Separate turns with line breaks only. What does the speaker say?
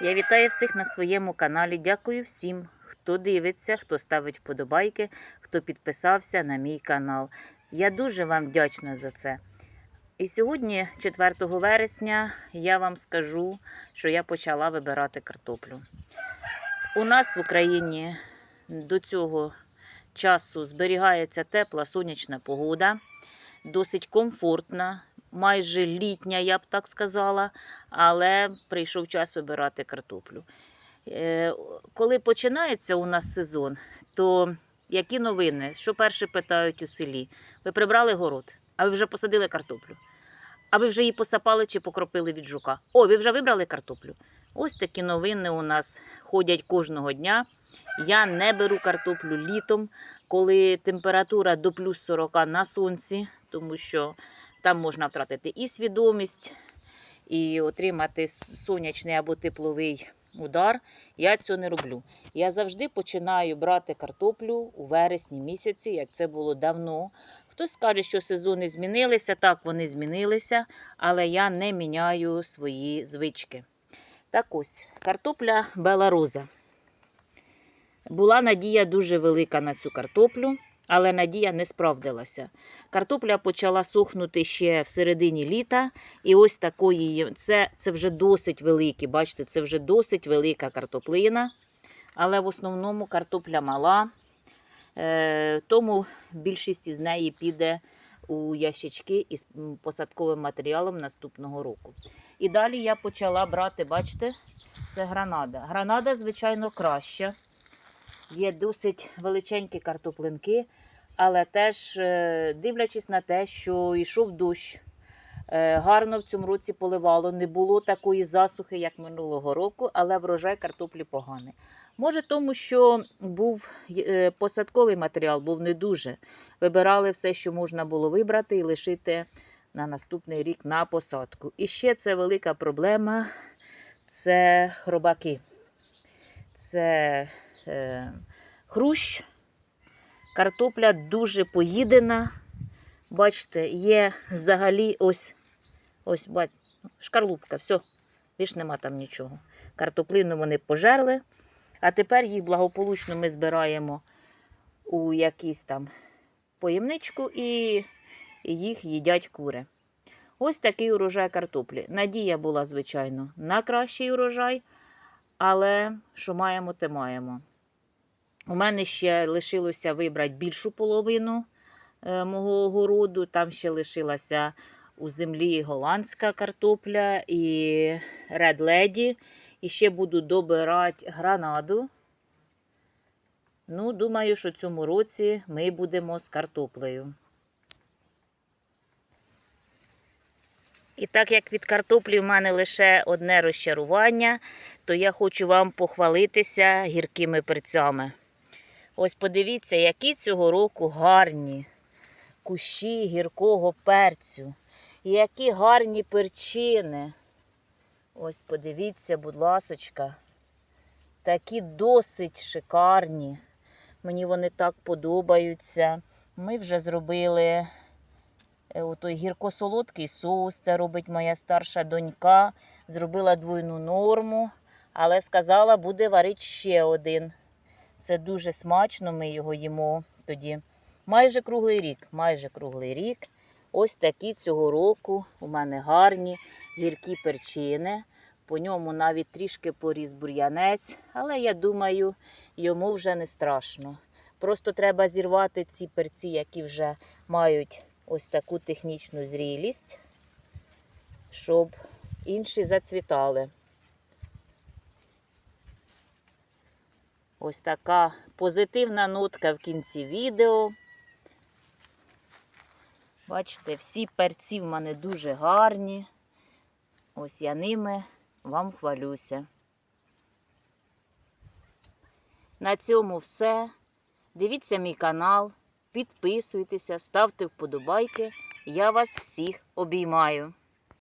Я вітаю всіх на своєму каналі. Дякую всім, хто дивиться, хто ставить вподобайки, хто підписався на мій канал. Я дуже вам вдячна за це. І сьогодні, 4 вересня, я вам скажу, що я почала вибирати картоплю. У нас в Україні до цього часу зберігається тепла сонячна погода, досить комфортна, майже літня, я б так сказала, але прийшов час вибирати картоплю. Е, Коли починається у нас сезон, то які новини? Що перше питають у селі? Ви прибрали город, а ви вже посадили картоплю? А ви вже її посапали чи покропили від жука? О, ви вже вибрали картоплю? Ось такі новини у нас ходять кожного дня. Я не беру картоплю літом, коли температура до плюс 40 на сонці, тому що там можна втратити і свідомість, і отримати сонячний або тепловий удар. Я цього не роблю. Я завжди починаю брати картоплю у вересні місяці, як це було давно. Хтось скаже, що сезони змінилися, так вони змінилися, але я не міняю свої звички. Так ось, картопля Белароза. Була надія дуже велика на цю картоплю, але надія не справдилася. Картопля почала сохнути ще в середині літа, і ось такої це, це вже досить великі. Бачите, це вже досить велика картоплина. Але в основному картопля мала, е, тому більшість із неї піде у ящички із посадковим матеріалом наступного року. І далі я почала брати, бачите, це гранада. Гранада, звичайно, краща. Є досить величенькі картоплинки, але теж е, дивлячись на те, що йшов дощ, е, гарно в цьому році поливало, не було такої засухи, як минулого року, але врожай картоплі поганий. Може, тому що був е, посадковий матеріал, був не дуже. Вибирали все, що можна було вибрати і лишити на наступний рік на посадку. І ще це велика проблема це хробаки. Це хрущ. Картопля дуже поїдена. Бачите, є взагалі ось, ось бач, шкарлупка, все, більш нема там нічого. Картоплину вони пожерли, а тепер їх благополучно ми збираємо у якийсь там поємничку і їх їдять кури. Ось такий урожай картоплі. Надія була, звичайно, на кращий урожай, але що маємо, те маємо. У мене ще лишилося вибрати більшу половину е, мого огороду. Там ще лишилася у землі голландська картопля і Red Lady. І ще буду добирати гранаду. Ну, думаю, що цьому році ми будемо з картоплею. І так як від картоплі в мене лише одне розчарування, то я хочу вам похвалитися гіркими перцями. Ось подивіться, які цього року гарні кущі гіркого перцю. І які гарні перчини. Ось подивіться, будь ласочка. Такі досить шикарні. Мені вони так подобаються. Ми вже зробили е, отой гірко-солодкий соус. Це робить моя старша донька. Зробила двойну норму, але сказала, буде варити ще один. Це дуже смачно, ми його їмо тоді. Майже круглий рік. Майже круглий рік. Ось такі цього року у мене гарні гіркі перчини. По ньому навіть трішки поріс бур'янець, але я думаю, йому вже не страшно. Просто треба зірвати ці перці, які вже мають ось таку технічну зрілість, щоб інші зацвітали. Ось така позитивна нотка в кінці відео. Бачите, всі перці в мене дуже гарні. Ось я ними вам хвалюся. На цьому все. Дивіться мій канал, підписуйтеся, ставте вподобайки. Я вас всіх обіймаю.